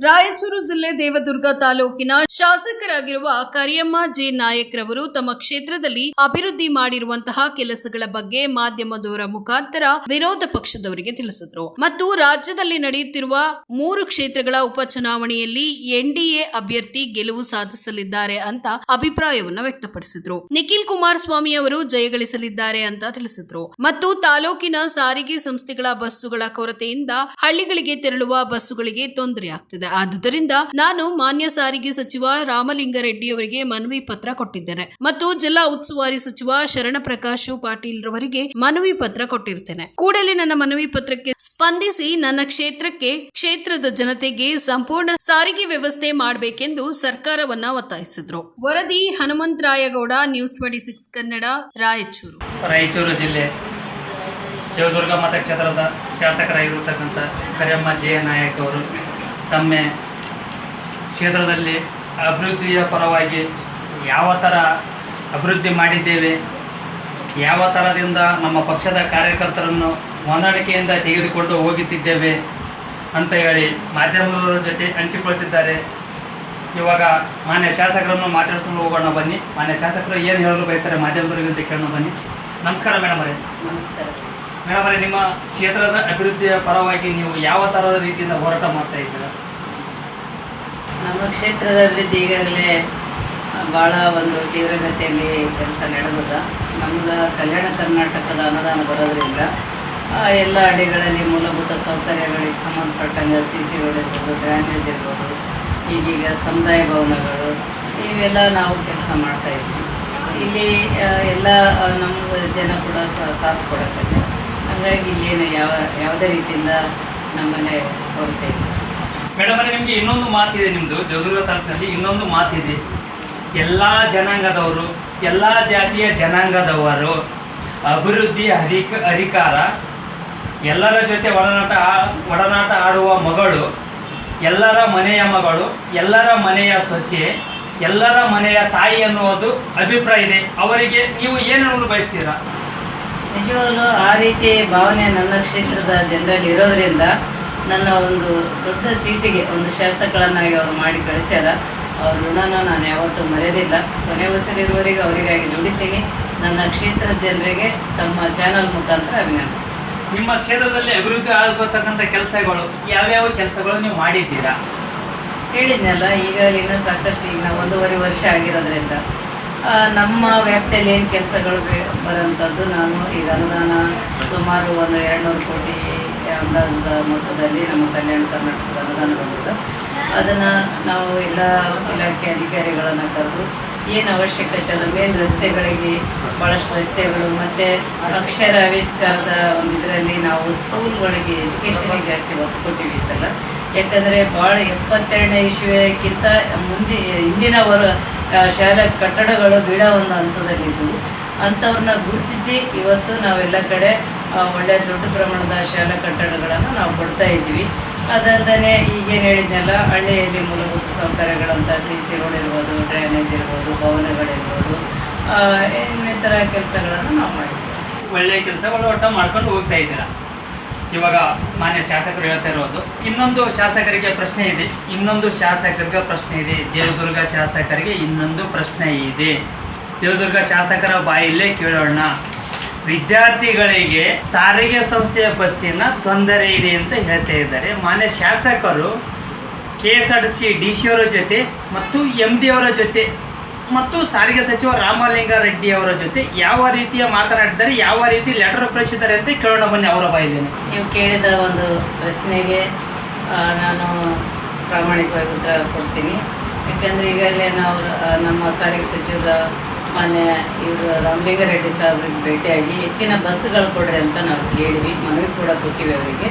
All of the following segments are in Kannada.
ರಾಯಚೂರು ಜಿಲ್ಲೆ ದೇವದುರ್ಗ ತಾಲೂಕಿನ ಶಾಸಕರಾಗಿರುವ ಕರಿಯಮ್ಮ ಜೆ ನಾಯಕ್ ರವರು ತಮ್ಮ ಕ್ಷೇತ್ರದಲ್ಲಿ ಅಭಿವೃದ್ಧಿ ಮಾಡಿರುವಂತಹ ಕೆಲಸಗಳ ಬಗ್ಗೆ ಮಾಧ್ಯಮದವರ ಮುಖಾಂತರ ವಿರೋಧ ಪಕ್ಷದವರಿಗೆ ತಿಳಿಸಿದರು. ಮತ್ತು ರಾಜ್ಯದಲ್ಲಿ ನಡೆಯುತ್ತಿರುವ ಮೂರು ಕ್ಷೇತ್ರಗಳ ಉಪಚುನಾವಣೆಯಲ್ಲಿ ಎನ್ಡಿಎ ಅಭ್ಯರ್ಥಿ ಗೆಲುವು ಸಾಧಿಸಲಿದ್ದಾರೆ ಅಂತ ಅಭಿಪ್ರಾಯವನ್ನು ವ್ಯಕ್ತಪಡಿಸಿದ್ರು. ನಿಖಿಲ್ ಕುಮಾರಸ್ವಾಮಿ ಅವರು ಜಯಗಳಿಸಲಿದ್ದಾರೆ ಅಂತ ತಿಳಿಸಿದ್ರು. ಮತ್ತು ತಾಲೂಕಿನ ಸಾರಿಗೆ ಸಂಸ್ಥೆಗಳ ಬಸ್ಸುಗಳ ಕೊರತೆಯಿಂದ ಹಳ್ಳಿಗಳಿಗೆ ತೆರಳುವ ಬಸ್ಸುಗಳಿಗೆ ತೊಂದರೆ ಆಗ್ತಿದೆ ಆದುದರಿಂದ ನಾನು ಮಾನ್ಯ ಸಾರಿಗೆ ಸಚಿವ ರಾಮಲಿಂಗಾರೆಡ್ಡಿ ಅವರಿಗೆ ಮನವಿ ಪತ್ರ ಕೊಟ್ಟಿದ್ದೇನೆ. ಮತ್ತು ಜಿಲ್ಲಾ ಉಸ್ತುವಾರಿ ಸಚಿವ ಶರಣಪ್ರಕಾಶ್ ಪಾಟೀಲ್ ರವರಿಗೆ ಮನವಿ ಪತ್ರ ಕೊಟ್ಟಿರ್ತೇನೆ. ಕೂಡಲೇ ನನ್ನ ಮನವಿ ಪತ್ರಕ್ಕೆ ಸ್ಪಂದಿಸಿ ನನ್ನ ಕ್ಷೇತ್ರಕ್ಕೆ, ಕ್ಷೇತ್ರದ ಜನತೆಗೆ ಸಂಪೂರ್ಣ ಸಾರಿಗೆ ವ್ಯವಸ್ಥೆ ಮಾಡಬೇಕೆಂದು ಸರ್ಕಾರವನ್ನ ಒತ್ತಾಯಿಸಿದ್ರು. ವರದಿ Hanumantharaya Gowda news twenty six Kannada, Raichur. Raichur ಜಿಲ್ಲೆ. ದೇವದುರ್ಗ ಮತಕ್ಷೇತ್ರದ ಶಾಸಕರಾಗಿರತಕ್ಕಂಥ ಕರಿಯಮ್ಮ ಜಯ ನಾಯಕ್ ಅವರು ತಮ್ಮ ಕ್ಷೇತ್ರದಲ್ಲಿ ಅಭಿವೃದ್ಧಿಯ ಪರವಾಗಿ ಯಾವ ಥರ ಅಭಿವೃದ್ಧಿ ಮಾಡಿದ್ದೇವೆ, ಯಾವ ಥರದಿಂದ ನಮ್ಮ ಪಕ್ಷದ ಕಾರ್ಯಕರ್ತರನ್ನು ಹೊಂದಾಣಿಕೆಯಿಂದ ತೆಗೆದುಕೊಂಡು ಹೋಗುತ್ತಿದ್ದೇವೆ ಅಂತ ಹೇಳಿ ಮಾಧ್ಯಮದವರ ಜೊತೆ ಹಂಚಿಕೊಳ್ತಿದ್ದಾರೆ. ಇವಾಗ ಮಾನ್ಯ ಶಾಸಕರನ್ನು ಮಾತಾಡಿಸಲು ಹೋಗೋಣ ಬನ್ನಿ. ಮಾನ್ಯ ಶಾಸಕರು ಏನು ಹೇಳಲು ಬಯಸ್ತಾರೆ ಮಾಧ್ಯಮದವರಿಗೆ ಅಂತ ಕೇಳೋಣ ಬನ್ನಿ. ನಮಸ್ಕಾರ ಮೇಡಮ್ ಅವರೇ. ನಮಸ್ಕಾರ. ನಿಮ್ಮ ಕ್ಷೇತ್ರದ ಅಭಿವೃದ್ಧಿಯ ಪರವಾಗಿ ನೀವು ಯಾವ ಥರದ ರೀತಿಯಿಂದ ಹೋರಾಟ ಮಾಡ್ತಾ ನಮ್ಮ ಕ್ಷೇತ್ರದ ಅಭಿವೃದ್ಧಿ ಈಗಾಗಲೇ ಭಾಳ ಒಂದು ತೀವ್ರಗತಿಯಲ್ಲಿ ಕೆಲಸ ನಡೆದ ನಮ್ಗೆ ಕಲ್ಯಾಣ ಕರ್ನಾಟಕದ ಅನುದಾನ ಬರೋದ್ರಿಂದ ಎಲ್ಲ ಅಡಿಗಳಲ್ಲಿ ಮೂಲಭೂತ ಸೌಕರ್ಯಗಳಿಗೆ ಸಂಬಂಧಪಟ್ಟಂಗೆ ಸಿ ಸಿ ಡ್ರೈನೇಜ್ ಇರ್ಬೋದು, ಈಗೀಗ ಸಮುದಾಯ ಭವನಗಳು, ಇವೆಲ್ಲ ನಾವು ಕೆಲಸ ಮಾಡ್ತಾ ಇದ್ವಿ. ಇಲ್ಲಿ ಎಲ್ಲ ನಮ್ಮ ಜನ ಕೂಡ ಸಾಥ್ ಕೊಡಕ್ಕೆ ಹಾಗಾಗಿ ಇಲ್ಲೇನು ಯಾವ, ಯಾವುದೇ ರೀತಿಯಿಂದ ನಮ್ಮಲ್ಲೇ ಕೊರತೆ ಮೇಡಮ್ ಅವರೇ ನಿಮಗೆ ಇನ್ನೊಂದು ಮಾತಿದೆ ನಿಮ್ಮದು ಜಗದುರ್ಗ ತಾಲೂಕಿನಲ್ಲಿ ಇನ್ನೊಂದು ಮಾತಿದೆ. ಎಲ್ಲ ಜನಾಂಗದವರು, ಎಲ್ಲ ಜಾತಿಯ ಜನಾಂಗದವರು, ಅಭಿವೃದ್ಧಿ ಅಧಿಕ, ಅಧಿಕಾರ, ಎಲ್ಲರ ಜೊತೆ ಒಡನಾಟ ಒಡನಾಟ ಆಡುವ ಮಗಳು, ಎಲ್ಲರ ಮನೆಯ ಮಗಳು, ಎಲ್ಲರ ಮನೆಯ ಸೊಸೆ, ಎಲ್ಲರ ಮನೆಯ ತಾಯಿ ಅನ್ನುವುದು ಅಭಿಪ್ರಾಯ ಇದೆ. ಅವರಿಗೆ ನೀವು ಏನು ಹೇಳಲು ಬಯಸ್ತೀರಾ ನಿಜವಾಗ್ಲೂ ಆ ರೀತಿ ಭಾವನೆ ನನ್ನ ಕ್ಷೇತ್ರದ ಜನರಲ್ಲಿ ಇರೋದ್ರಿಂದ ನನ್ನ ಒಂದು ದೊಡ್ಡ ಸೀಟಿಗೆ ಒಂದು ಶಾಸಕಳನ್ನಾಗಿ ಅವರು ಮಾಡಿ ಕಳಿಸ್ಯಾರ. ಅವ್ರ ಋಣನ ನಾನು ಯಾವತ್ತೂ ಮರೆಯೋದಿಲ್ಲ ಕೊನೆ ಉಸಿರಿರುವವರೆಗೆ ಅವರಿಗಾಗಿ ದುಡಿತೀನಿ. ನನ್ನ ಕ್ಷೇತ್ರದ ಜನರಿಗೆ ತಮ್ಮ ಚಾನಲ್ ಮುಖಾಂತರ ಅಭಿನಂದಿಸ್ತೀನಿ. ನಿಮ್ಮ ಕ್ಷೇತ್ರದಲ್ಲಿ ಅಭಿವೃದ್ಧಿ ಆಗತಕ್ಕಂಥ ಕೆಲಸಗಳು ಯಾವ್ಯಾವ ಕೆಲಸಗಳು ನೀವು ಮಾಡಿದ್ದೀರಾ? ಹೇಳಿದ್ನಲ್ಲ ಈಗ ಇನ್ನೂ ಸಾಕಷ್ಟು ಈಗ ನಾವು ಒಂದೂವರೆ ವರ್ಷ ಆಗಿರೋದ್ರಿಂದ ನಮ್ಮ ವ್ಯಾಪ್ತಿಯಲ್ಲಿ ಏನು ಕೆಲಸಗಳು ಬರೋಂಥದ್ದು ನಾನು ಈಗ ಅನುದಾನ ಸುಮಾರು ಒಂದು ಎರಡು ನೂರು ಕೋಟಿ ಅಂದಾಜದ ಮೊತ್ತದಲ್ಲಿ ನಮ್ಮ ಕಲ್ಯಾಣ ಕರ್ನಾಟಕದ ಅನುದಾನ ಬಂದಿದೆ. ಅದನ್ನು ನಾವು ಎಲ್ಲ ಇಲಾಖೆ ಅಧಿಕಾರಿಗಳನ್ನು ಕರೆದು ಏನು ಅವಶ್ಯಕತೆ ಅದ ಮೇನ್ ರಸ್ತೆಗಳಿಗೆ ಭಾಳಷ್ಟು ರಸ್ತೆಗಳು ಮತ್ತು ಅಕ್ಷರ ಆವಿಷ್ಕಾರದ ಒಂದು ಇದರಲ್ಲಿ ನಾವು ಸ್ಕೂಲ್ಗಳಿಗೆ ಎಜುಕೇಷನಿಗೆ ಜಾಸ್ತಿ ಒತ್ತು ಕೊಟ್ಟಿವಿ ಸಲ. ಯಾಕಂದರೆ ಭಾಳ ಎಪ್ಪತ್ತೆರಡನೇ ಇಶ್ವಕ್ಕಿಂತ ಮುಂದೆ ಹಿಂದಿನ ವರ ಆ, ಶಾಲಾ ಕಟ್ಟಡಗಳು ಬೀಡ ಒಂದು ಹಂತದಲ್ಲಿದ್ದವು. ಅಂಥವ್ರನ್ನ ಗುರುತಿಸಿ ಇವತ್ತು ನಾವೆಲ್ಲ ಕಡೆ ಒಳ್ಳೆಯ ದೊಡ್ಡ ಪ್ರಮಾಣದ ಶಾಲಾ ಕಟ್ಟಡಗಳನ್ನು ನಾವು ಕೊಡ್ತಾ ಇದ್ದೀವಿ. ಅದಲ್ಲದೆ ಈಗೇನು ಹೇಳಿದ್ನಲ್ಲ, ಹಳ್ಳಿಯಲ್ಲಿ ಮೂಲಭೂತ ಸೌಕರ್ಯಗಳಂತ ಸಿ ಸಿ ರೋಡ್ ಇರ್ಬೋದು, ಡ್ರೈನೇಜ್ ಇರ್ಬೋದು, ಭವನಗಳಿರ್ಬೋದು ಇನ್ನಿತರ ಕೆಲಸಗಳನ್ನು ನಾವು ಮಾಡಿದ್ದೀವಿ. ಒಳ್ಳೆಯ ಕೆಲಸಗಳು ಒಟ್ಟು ಮಾಡ್ಕೊಂಡು ಹೋಗ್ತಾ ಇದ್ದೀರಾ? ಇವಾಗ ಮಾನ್ಯ ಶಾಸಕರು ಹೇಳ್ತಾ ಇರೋದು. ಇನ್ನೊಂದು ಶಾಸಕರಿಗೆ ಪ್ರಶ್ನೆ ಇದೆ. ಇನ್ನೊಂದು ಶಾಸಕರಿಗೆ ಪ್ರಶ್ನೆ ಇದೆ. ದೇವದುರ್ಗ ಶಾಸಕರಿಗೆ ಇನ್ನೊಂದು ಪ್ರಶ್ನೆ ಇದೆ. ದೇವದುರ್ಗ ಶಾಸಕರ ಬಾಯಲ್ಲೇ ಕೇಳೋಣ. ವಿದ್ಯಾರ್ಥಿಗಳಿಗೆ ಸಾರಿಗೆ ಸಂಸ್ಥೆಯ ಬಸ್ಸಿನ ತೊಂದರೆ ಇದೆ ಅಂತ ಹೇಳ್ತಾ ಇದ್ದಾರೆ. ಮಾನ್ಯ ಶಾಸಕರು, K S R C D C ಅವರ ಜೊತೆ ಮತ್ತು ಎಂ ಡಿ ಅವರ ಜೊತೆ ಮತ್ತು ಸಾರಿಗೆ ಸಚಿವ ರಾಮಲಿಂಗಾರೆಡ್ಡಿ ಅವರ ಜೊತೆ ಯಾವ ರೀತಿಯ ಮಾತನಾಡಿದ್ದಾರೆ, ಯಾವ ರೀತಿ ಲೆಟರ್ ಕಳಿಸಿದ್ದಾರೆ ಅಂತ ಕೇಳೋಣ ಬನ್ನಿ ಅವರ ಬಾಯಿಲೇನೆ ನೀವು ಕೇಳಿದ ಒಂದು ಪ್ರಶ್ನೆಗೆ ನಾನು ಪ್ರಾಮಾಣಿಕವಾಗಿ ಉತ್ತರ ಕೊಡ್ತೀನಿ. ಯಾಕೆಂದರೆ ಈಗಲೇ ನಾವು ನಮ್ಮ ಸಾರಿಗೆ ಸಚಿವರ ಮಾನ್ಯ ಇವರು ರಾಮಲಿಂಗಾರೆಡ್ಡಿ ಸಾಹೇಬ್ರಿಗೆ ಭೇಟಿಯಾಗಿ ಹೆಚ್ಚಿನ ಬಸ್ಸುಗಳು ಕೊಡ್ರಿ ಅಂತ ನಾವು ಕೇಳಿವಿ ಮನವಿ ಕೂಡ ಕೊಟ್ಟಿವಿ ಅವರಿಗೆ.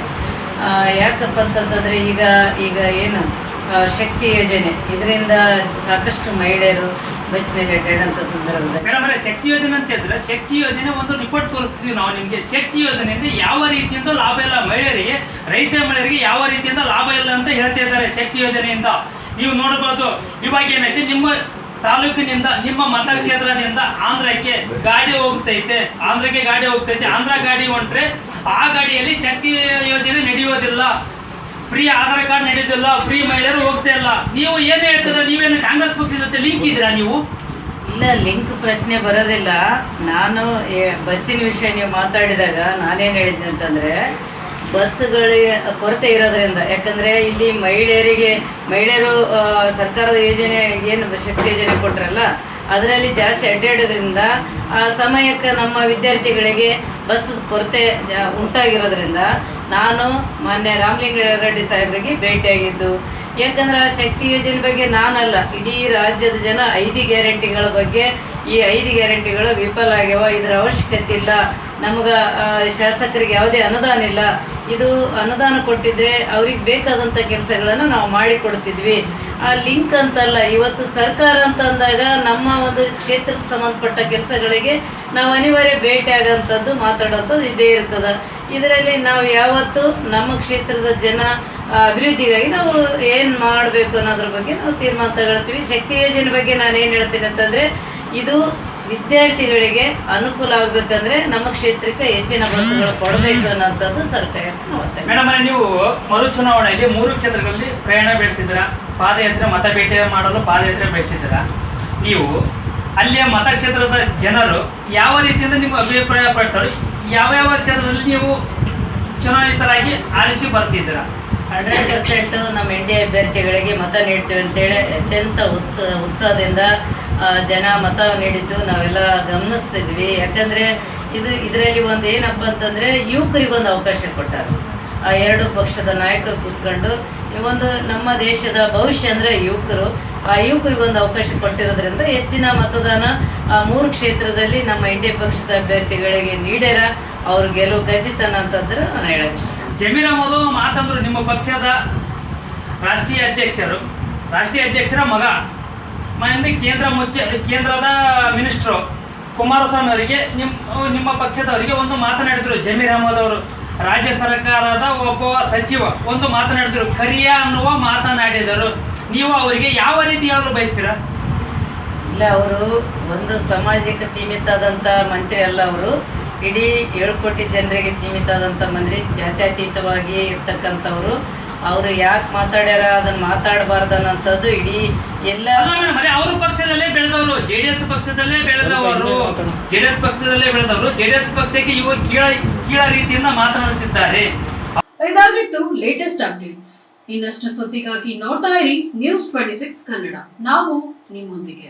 ಯಾಕಪ್ಪ ಅಂತಂತಂದರೆ ಈಗ ಈಗ ಏನು ಶಕ್ತಿ ಯೋಜನೆ. ಇದರಿಂದ ಸಾಕಷ್ಟು ಮಹಿಳೆಯರು ಬಸ್ನಲ್ಲಿ ಅಡ್ಡಾಡೋಂಥ ಸಂದರ್ಭದಲ್ಲಿ ಮೇಡಮ್ ಅವರೇ ಶಕ್ತಿ ಯೋಜನೆ ಅಂತ ಹೇಳಿದ್ರೆ, ಶಕ್ತಿ ಯೋಜನೆ ಒಂದು ರಿಪೋರ್ಟ್ ತೋರಿಸ್ತೀವಿ ನಾವು ನಿಮಗೆ. ಶಕ್ತಿ ಯೋಜನೆಯಿಂದ ಯಾವ ರೀತಿಯಿಂದ ಲಾಭ ಇಲ್ಲ ಮಹಿಳೆಯರಿಗೆ, ರೈತ ಮಹಿಳೆಯರಿಗೆ ಯಾವ ರೀತಿಯಿಂದ ಲಾಭ ಇಲ್ಲ ಅಂತ ಹೇಳ್ತಾ ಇದ್ದಾರೆ ಶಕ್ತಿ ಯೋಜನೆಯಿಂದ. ನೀವು ನೋಡಬಹುದು, ಇವಾಗ ಏನೈತೆ, ನಿಮ್ಮ ತಾಲೂಕಿನಿಂದ, ನಿಮ್ಮ ಮತಕ್ಷೇತ್ರದಿಂದ ಆಂಧ್ರಕ್ಕೆ ಗಾಡಿ ಹೋಗ್ತೈತೆ, ಆಂಧ್ರಕ್ಕೆ ಗಾಡಿ ಹೋಗ್ತೈತೆ, ಆಂಧ್ರ ಗಾಡಿ ಹೊಂಟ್ರೆ ಆ ಗಾಡಿಯಲ್ಲಿ ಶಕ್ತಿ ಯೋಜನೆ ನಡೆಯೋದಿಲ್ಲ. ಫ್ರೀ ಆಧಾರ್ ಕಾರ್ಡ್ ನಡೆಯೋದಿಲ್ಲ ಫ್ರೀ ಮಹಿಳೆಯರು ಹೋಗ್ತಾ ಇಲ್ಲ. ನೀವು ಏನು ಹೇಳ್ತೀರ ನೀವೇನು ಕಾಂಗ್ರೆಸ್ ಪಕ್ಷದ ಜೊತೆ ಲಿಂಕ್ ಇದ್ದೀರಾ ನೀವು? ಇಲ್ಲ ಲಿಂಕ್ ಪ್ರಶ್ನೆ ಬರೋದಿಲ್ಲ. ನಾನು ಬಸ್ಸಿನ ವಿಷಯ ನೀವು ಮಾತಾಡಿದಾಗ ನಾನೇನು ಹೇಳಿದ್ದೆ ಅಂತಂದರೆ ಬಸ್ಗಳಿಗೆ ಕೊರತೆ ಇರೋದ್ರಿಂದ ಯಾಕಂದರೆ ಇಲ್ಲಿ ಮಹಿಳೆಯರಿಗೆ ಮಹಿಳೆಯರು ಸರ್ಕಾರದ ಯೋಜನೆ ಏನು ಶಕ್ತಿ ಯೋಜನೆ ಕೊಟ್ಟರಲ್ಲ ಅದರಲ್ಲಿ ಜಾಸ್ತಿ ಅಡ್ಡಾಡೋದ್ರಿಂದ ಆ ಸಮಯಕ್ಕೆ ನಮ್ಮ ವಿದ್ಯಾರ್ಥಿಗಳಿಗೆ ಬಸ್ ಕೊರತೆ ಉಂಟಾಗಿರೋದ್ರಿಂದ ನಾನು ಮೊನ್ನೆ ರಾಮಲಿಂಗ ರೆಡ್ಡಿ ಸಾಹೇಬರಿಗೆ ಭೇಟಿಯಾಗಿದ್ದು, ಯಾಕಂದ್ರೆ ಆ ಶಕ್ತಿ ಯೋಜನೆ ಬಗ್ಗೆ ನಾನಲ್ಲ. ಇಡೀ ರಾಜ್ಯದ ಜನ ಐದು ಗ್ಯಾರಂಟಿಗಳ ಬಗ್ಗೆ, ಈ ಐದು ಗ್ಯಾರಂಟಿಗಳು ವಿಫಲ ಆಗ್ಯಾವ ಇದರ ಅವಶ್ಯಕತೆ ಇಲ್ಲ. ನಮಗೆ ಶಾಸಕರಿಗೆ ಯಾವುದೇ ಅನುದಾನ ಇಲ್ಲ. ಇದು ಅನುದಾನ ಕೊಟ್ಟಿದ್ರೆ ಅವ್ರಿಗೆ ಬೇಕಾದಂಥ ಕೆಲಸಗಳನ್ನು ನಾವು ಮಾಡಿಕೊಡ್ತಿದ್ವಿ. ಆ ಲಿಂಕ್ ಅಂತಲ್ಲ, ಇವತ್ತು ಸರ್ಕಾರ ಅಂತ ಅಂದಾಗ ನಮ್ಮ ಒಂದು ಕ್ಷೇತ್ರಕ್ಕೆ ಸಂಬಂಧಪಟ್ಟ ಕೆಲಸಗಳಿಗೆ ನಾವು ಅನಿವಾರ್ಯ ಭೇಟಿ ಆಗೋಂಥದ್ದು ಮಾತಾಡೋಂಥದ್ದು ಇದ್ದೇ ಇರ್ತದೆ. ಇದರಲ್ಲಿ ನಾವು ಯಾವತ್ತು ನಮ್ಮ ಕ್ಷೇತ್ರದ ಜನ ಅಭಿವೃದ್ಧಿಗಾಗಿ ನಾವು ಏನು ಮಾಡಬೇಕು ಅನ್ನೋದ್ರ ಬಗ್ಗೆ ನಾವು ತೀರ್ಮಾನ ತಗೊಳ್ತೀವಿ. ಶಕ್ತಿ ಯೋಜನೆ ಬಗ್ಗೆ ನಾನು ಏನು ಹೇಳ್ತೀನಿ ಅಂತಂದರೆ, ಇದು ವಿದ್ಯಾರ್ಥಿಗಳಿಗೆ ಅನುಕೂಲ ಆಗ್ಬೇಕಂದ್ರೆ ನಮ್ಮ ಕ್ಷೇತ್ರಕ್ಕೆ ಹೆಚ್ಚಿನ ಬಸ್ಸುಗಳು ಕೊಡಬೇಕು ಅನ್ನೋಂಥದ್ದು ಸರ್ಕಾರ ಮೇಡಮ್ ನೀವು ಮರು ಚುನಾವಣೆಯಲ್ಲಿ ಮೂರು ಕ್ಷೇತ್ರಗಳಲ್ಲಿ ಪ್ರಯಾಣ ಬೆಳೆಸಿದ್ರ ಪಾದಯಾತ್ರೆ ಮತ ಭೇಟಿ ಮಾಡಲು ಪಾದಯಾತ್ರೆ ಬೆಳೆಸಿದ್ರ ನೀವು ಅಲ್ಲಿಯ ಮತಕ್ಷೇತ್ರದ ಜನರು ಯಾವ ರೀತಿಯಿಂದ ನಿಮ್ಮ ಅಭಿಪ್ರಾಯ ಪಟ್ಟರು ಯಾವ ಯಾವ ಕ್ಷೇತ್ರದಲ್ಲಿ ನೀವು ಚುನಾಯಿತರಾಗಿ ಆರಿಸಿ ಬರ್ತಿದ್ದೀರ? ಹಂಡ್ರೆಡ್ ಪರ್ಸೆಂಟ್ ನಮ್ಮ ಎನ್ ಡಿ ಅಭ್ಯರ್ಥಿಗಳಿಗೆ ಮತ ನೀಡ್ತೇವೆ ಅಂತೇಳಿ ಅತ್ಯಂತ ಉತ್ಸ ಉತ್ಸಾಹದಿಂದ ಜನ ಮತ ನೀಡಿದ್ದು ನಾವೆಲ್ಲ ಗಮನಿಸ್ತಿದ್ವಿ. ಯಾಕಂದರೆ ಇದು ಇದರಲ್ಲಿ ಒಂದು ಏನಪ್ಪ ಅಂತಂದರೆ ಯುವಕರಿಗೊಂದು ಅವಕಾಶ ಕೊಟ್ಟರು. ಆ, ಎರಡು ಪಕ್ಷದ ನಾಯಕರು ಕೂತ್ಕೊಂಡು, ಈ ಒಂದು ನಮ್ಮ ದೇಶದ ಭವಿಷ್ಯ ಅಂದರೆ ಯುವಕರು. ಆ ಯುವಕರಿಗೊಂದು ಅವಕಾಶ ಕೊಟ್ಟಿರೋದ್ರಿಂದ ಹೆಚ್ಚಿನ ಮತದಾನ ಆ ಮೂರು ಕ್ಷೇತ್ರದಲ್ಲಿ ನಮ್ಮ ಎನ್ ಡಿ ಎ ಪಕ್ಷದ ಅಭ್ಯರ್ಥಿಗಳಿಗೆ ನೀಡ್ಯಾರ. ಅವ್ರ ಗೆಲುವು ಖಚಿತನ ಅಂತಂದ್ರೆ ನಾನು ಹೇಳಕ್ಕೆ ಜಮೀರ್ ಅಹಮದ್ ಮಾತಂದ್ರು ನಿಮ್ಮ ಪಕ್ಷದ ರಾಷ್ಟ್ರೀಯ ಅಧ್ಯಕ್ಷರು. ರಾಷ್ಟ್ರೀಯ ಅಧ್ಯಕ್ಷರ ಮಗ. ಮಂದಿ ಕೇಂದ್ರ ಮುಖ್ಯ, ಕೇಂದ್ರದ ಮಿನಿಸ್ಟ್ರು ಕುಮಾರಸ್ವಾಮಿ ಅವರಿಗೆ ನಿಮ್ಮ ನಿಮ್ಮ ಪಕ್ಷದವರಿಗೆ ಒಂದು ಮಾತನಾಡಿದ್ರು ಜಮೀರ್ ಅಹಮದ್ ಅವರು, ರಾಜ್ಯ ಸರ್ಕಾರದ ಒಬ್ಬ ಸಚಿವ, ಒಂದು ಮಾತನಾಡಿದರು ಕರಿಯ ಅನ್ನುವ ಮಾತನಾಡಿದರು ನೀವು ಅವರಿಗೆ ಯಾವ ರೀತಿ ಹೇಳಲು ಬಯಸ್ತೀರಾ? ಇಲ್ಲ, ಅವರು ಒಂದು ಸಮಾಜಕ್ಕೆ ಸೀಮಿತ ಆದಂಥ ಮಂತ್ರಿ ಅಲ್ಲ ಅವರು. ಇಡೀ ಏಳು ಕೋಟಿ ಜನರಿಗೆ ಸೀಮಿತ ಆದಂಥ ಮಂತ್ರಿ ಜಾತ್ಯತೀತವಾಗಿ ಇರ್ತಕ್ಕಂಥವ್ರು. ಅವರು ಯಾಕೆ ಮಾತಾಡ್ಯಾರ? ಅದನ್ನು ಮಾತಾಡಬಾರ್ದನ್ನಂಥದ್ದು ಇಡೀ ಎಲ್ಲ ಅದೇ ಅವ್ರ ಪಕ್ಷದಲ್ಲೇ ಬೆಳೆದವರು ಜೆ ಡಿ ಎಸ್ ಪಕ್ಷದಲ್ಲೇ ಬೆಳೆದವರು ಜೆ ಡಿ ಎಸ್ ಪಕ್ಷದಲ್ಲೇ ಬೆಳೆದವರು ಜೆ ಡಿ ಎಸ್ ಪಕ್ಷಕ್ಕೆ ಇವಾಗ ಕೀಳ ಕೀಳ ರೀತಿಯಿಂದ ಮಾತನಾಡುತ್ತಿದ್ದಾರೆ ಇದಾಗಿತ್ತು ಲೇಟೆಸ್ಟ್ ಅಪ್ಡೇಟ್ಸ್ ಇನ್ನಷ್ಟು ಸುದ್ದಿಗಾಗಿ ನೋಡ್ತಾ ಇರಿ ನ್ಯೂಸ್ ಟ್ವೆಂಟಿ ಸಿಕ್ಸ್ ಕನ್ನಡ. ನಾವು ನಿಮ್ಮೊಂದಿಗೆ.